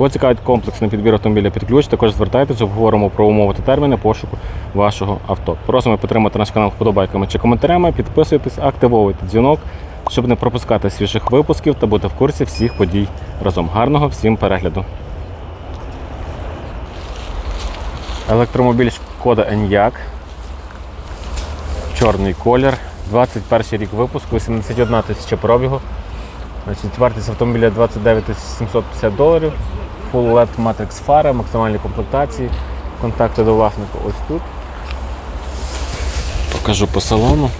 Кого цікавить комплексний підбір автомобіля під ключ, також звертайтеся, обговоримо про умови та терміни пошуку вашого авто. Просимо підтримати наш канал вподобайками чи коментарями, підписуйтесь, активовуйте дзвінок, щоб не пропускати свіжих випусків та бути в курсі всіх подій разом. Гарного всім перегляду. Електромобіль Шкода Enyaq. Чорний колір. 21 рік випуску, 81 тисяча пробігу. Значить, вартість автомобіля 29 750 доларів. Full LED Matrix фари, максимальні комплектації. Контакти до власника ось тут. Покажу по салону.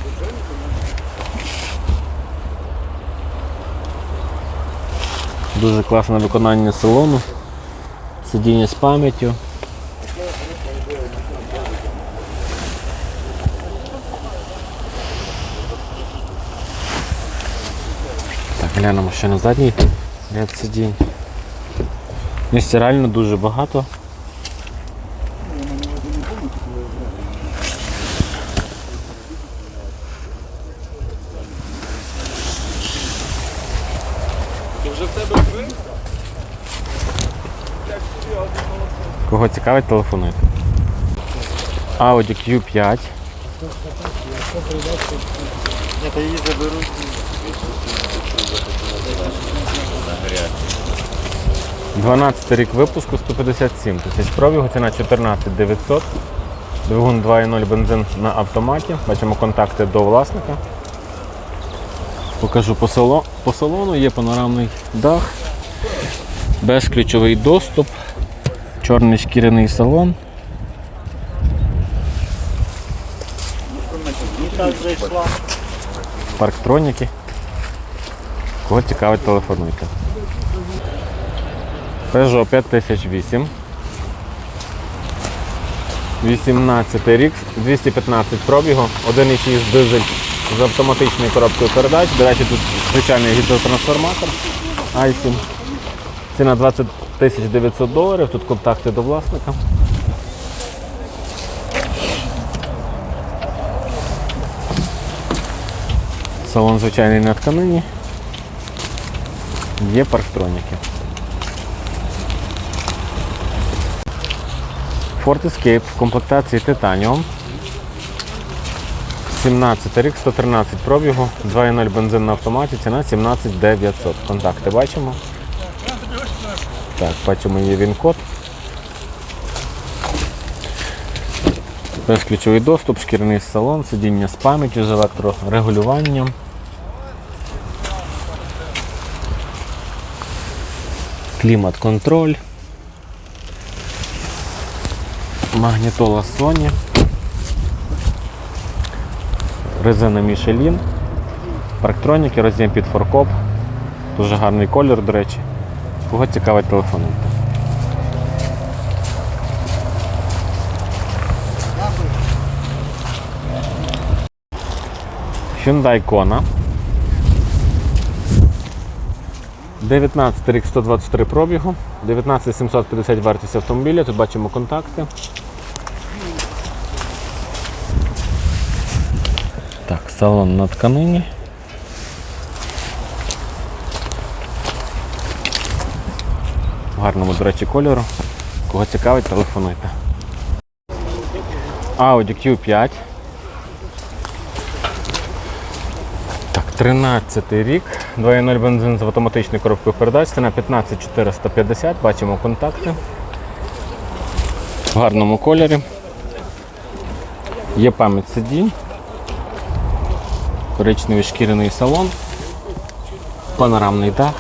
Дуже класне виконання салону. Сидіння з пам'яттю. Так, глянемо ще на задній ряд сидінь. Місця реально дуже багато. Кого цікавить, телефонуйте. Audi Q5. Это її заберуть. — 12 рік випуску 157 тисяч пробігу, ціна 14 900. Двигун 2.0 бензин на автоматі. Бачимо контакти до власника. Покажу по, сало- по салону, є панорамний дах, безключовий доступ, чорний шкіряний салон. Парктроніки. Кого цікавить, телефонуйте. Peugeot 5008. 18 рік, 215 пробігу, 1,6 дизель з автоматичною коробкою передач. До речі, тут звичайний гідротрансформатор i7. Ціна 20 900 доларів, тут контакти до власника. Салон звичайний на тканині. Є парктроніки. Ford Escape в комплектації Titanium. 17 рік, 113 пробігу, 2.0 бензин на автоматі, ціна 17 900. Контакти бачимо. Так, бачимо є він-код. Безключовий доступ, шкіряний салон, сидіння з пам'яттю, з електрорегулюванням. Клімат-контроль. Магнітола Sony. Резина Michelin. Парктроніки, роз'єм під форкоп. Дуже гарний колір, до речі. Кого цікавить телефонуйте. Hyundai Kona. 19 рік 123 пробігу, 19 750 вартість автомобіля, тут бачимо контакти. Салон на тканині. В гарному, до речі, кольору. Кого цікавить, телефонуйте. Audi Q5. Так, 13 рік, 2.0 бензин з автоматичною коробкою передач, ціна 15450, бачимо контакти. В гарному кольорі. Є пам'ять сидінь. Коричневий шкіряний салон. Панорамний дах.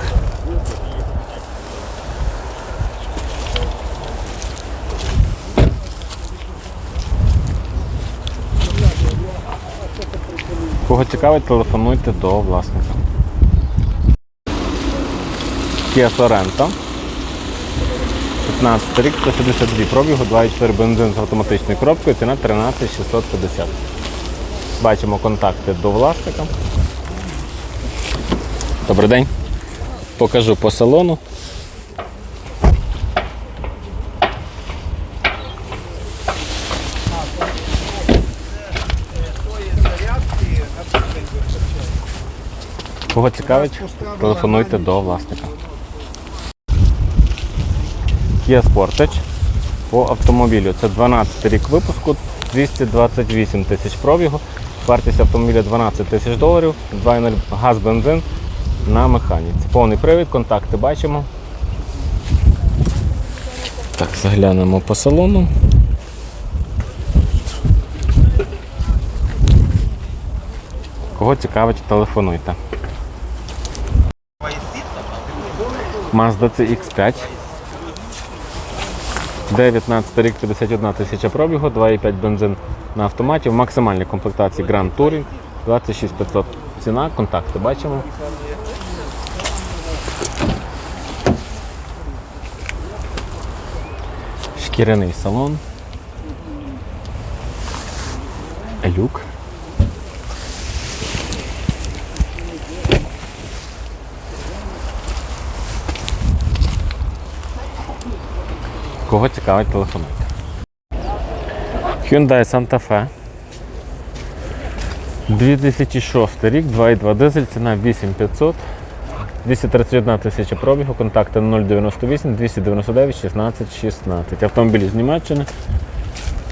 Кого цікавить, телефонуйте до власника. Kia Sorento. 15 рік, 162 пробігу, 2,4 бензин з автоматичною коробкою, ціна 13 650. Бачимо контакти до власника. Добрий день. Покажу по салону. Кого цікавить, телефонуйте до власника. Kia Sportage по автомобілю. Це 12 рік випуску, 228 тисяч пробігу. Вартість автомобіля 12 тисяч доларів, 2.0 газ, бензин на механіці. Повний привід, контакти бачимо. Так, заглянемо по салону. Кого цікавить, телефонуйте. Mazda CX5. 19 рік 51 тисяча пробігу, 2,5 бензин на автоматі. В максимальній комплектації Grand Touring 26500 ціна, контакти бачимо. Шкіряний салон. Люк. Кого цікавить, телефонуйте. Hyundai Santa Fe. 2006 рік, 2,2 дизель, ціна 8500. 231 тисяча пробігу, контакти 098 299 16 16. Автомобілі з Німеччини.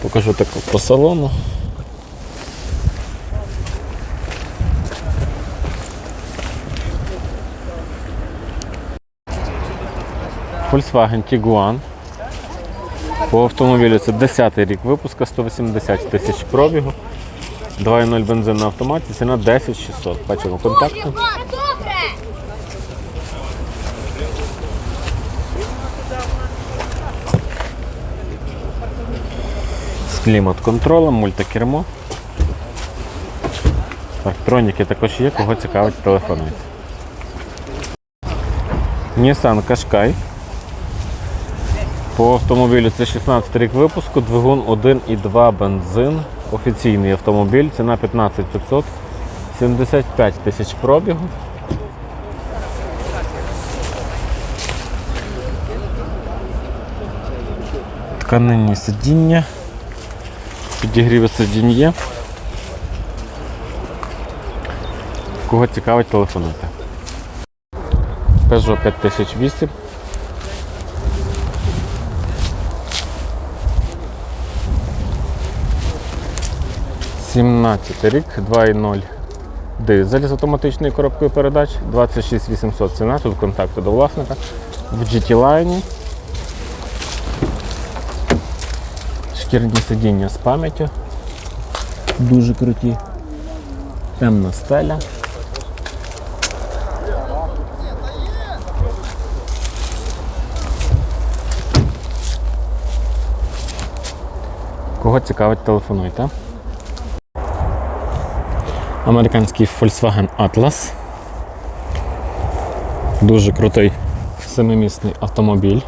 Покажу так по салону. Volkswagen Tiguan. По автомобілю це 10 й рік випуска, 180 тисяч пробігу. 2.0 бензин на автоматі, ціна 10 600. Бачимо контакти. З клімат-контролем, мультикермо. Парктроніки також є, кого цікавить, телефонуйте. Nissan Qashqai. По автомобілю це 16 рік випуску, двигун 1,2 бензин. Офіційний автомобіль, ціна 15 500, 75 тисяч пробігу. Тканинні сидіння. Підігріви сидінь є. Кого цікавить, телефонуйте. Peugeot 5008. Сімнадцятий рік, 2.0 дизель з автоматичною коробкою передач, 26 800 ціна, тут контакти до власника. В GT Line. Шкірні сидіння з пам'яттю. Дуже круті. Темна стеля. Кого цікавить, телефонуйте. Американський Volkswagen Atlas. Дуже крутий семимісний автомобіль.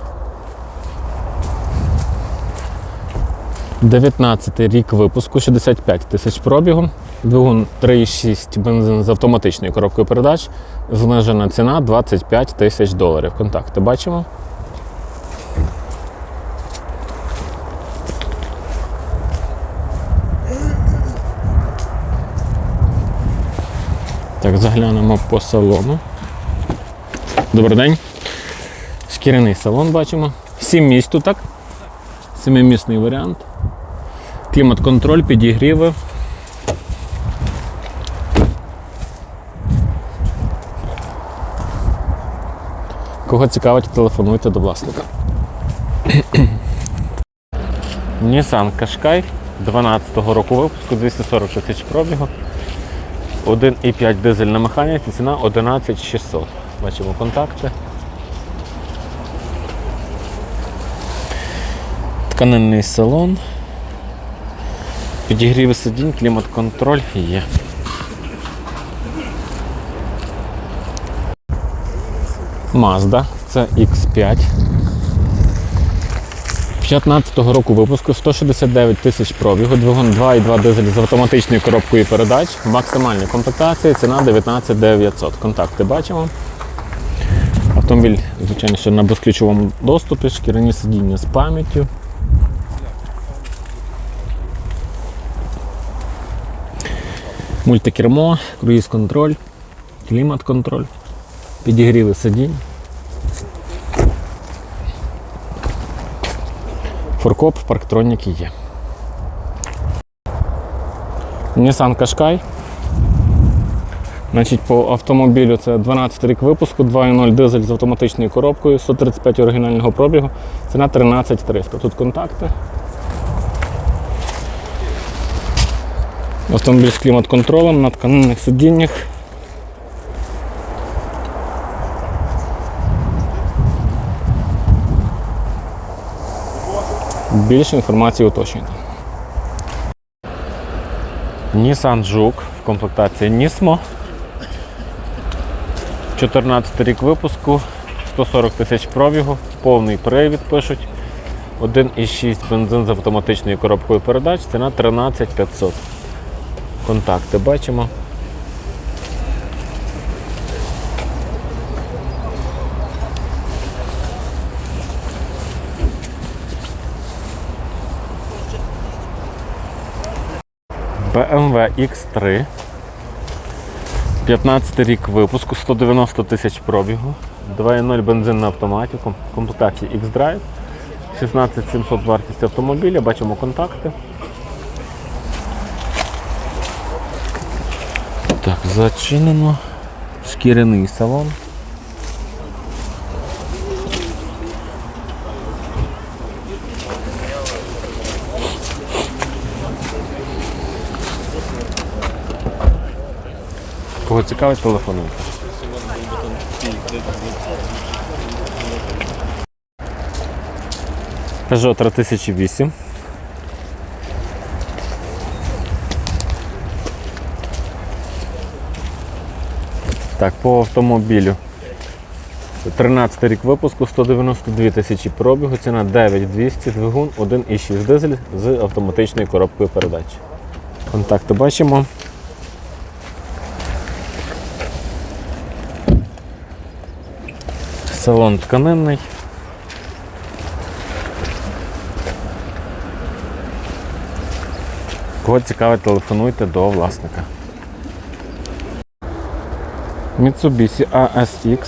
19 рік випуску, 65 тисяч пробігу. Двигун 3,6 бензин з автоматичною коробкою передач. Знижена ціна 25 тисяч доларів. Контакти бачимо. Так, заглянемо по салону. Добрий день. Шкіряний салон бачимо. Сім місць тут так. Семимісний варіант. Клімат-контроль, підігріви. Кого цікавить, телефонуйте до власника. Nissan Qashqai 12-го року випуску, 240 тисяч пробігу. 1,5 дизель на механіці, ціна 11600. Бачимо контакти. Тканинний салон. Підігріви сидінь, клімат-контроль є. Mazda, це X5. 15-го року випуску 169 тисяч пробігу, двигун 2,2 дизель з автоматичною коробкою передач, максимальні комплектації, ціна 19 900. Контакти бачимо. Автомобіль, звичайно, що на безключовому доступі, шкіряні сидіння з пам'яттю. Мультикермо, круїз-контроль, клімат-контроль, підігріли сидінь. Форкоп, парктроніки є. Nissan Qashqai. Значить, по автомобілю це 12 рік випуску, 2.0 дизель з автоматичною коробкою, 135 оригінального пробігу, ціна 13 300. Тут контакти. Автомобіль з клімат-контролем на тканинних сидіннях. Більше інформації уточнюйте. Nissan Juke в комплектації Nismo. 14 рік випуску, 140 тисяч пробігу, повний привід пишуть. 1,6 бензин з автоматичною коробкою передач, ціна 13 500. Контакти бачимо. BMW X3. 15 рік випуску, 190 тисяч пробігу, 2.0 бензин на автоматі, комплектації X-Drive, 16700 вартість автомобіля, бачимо контакти. Так, зачинено. Шкіряний салон. Кого цікавить, телефонуйте. Peugeot 3008. Так, по автомобілю. Це 13 рік випуску, 192 тисячі пробігу, ціна 9200, двигун 1,6 дизель з автоматичною коробкою передач. Контакти бачимо. Салон тканинний. Кого цікавить, телефонуйте до власника. Mitsubishi ASX.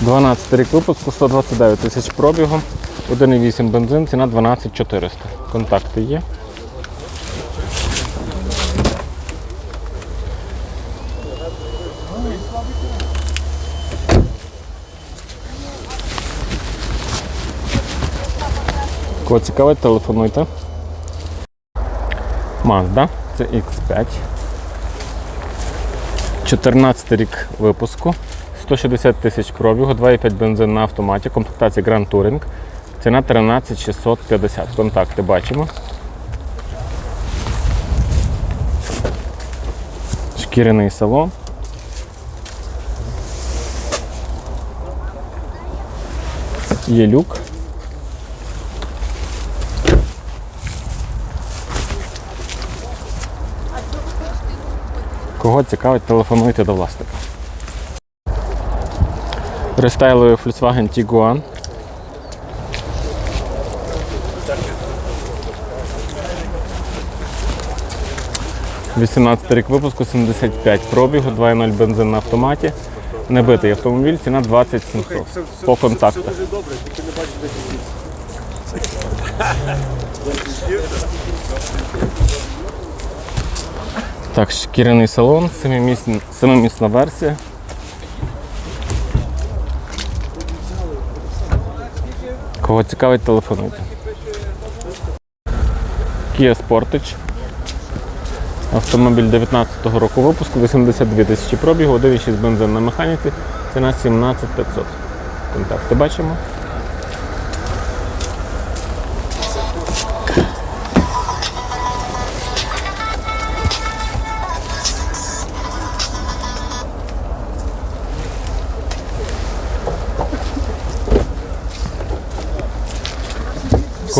Дванадцятий рік випуску, 129 тисяч пробігу, 1,8 бензин, ціна 12 400. Контакти є. Кого цікавить, телефонуйте. Mazda, це X5. 14 рік випуску. 160 тисяч пробігу, 2,5 бензин на автоматі, комплектація Grand Touring. Ціна 13 650. Контакти бачимо. Шкіряний салон. Є люк. Кого цікавить, телефонуйте до власника. Рестайловий Volkswagen Tiguan. Вісімнадцятий рік випуску, 75 пробігу, 2.0 бензин на автоматі. Небитий автомобіль, ціна 20 700. По контактах. Так, шкіряний салон, семимісна, версія. Кого цікавить, телефонуйте. Kia Sportage. Автомобіль 19-го року випуску, 82 тисячі пробігу, 1,6 бензин на механіці, ціна 17 500. Контакти бачимо.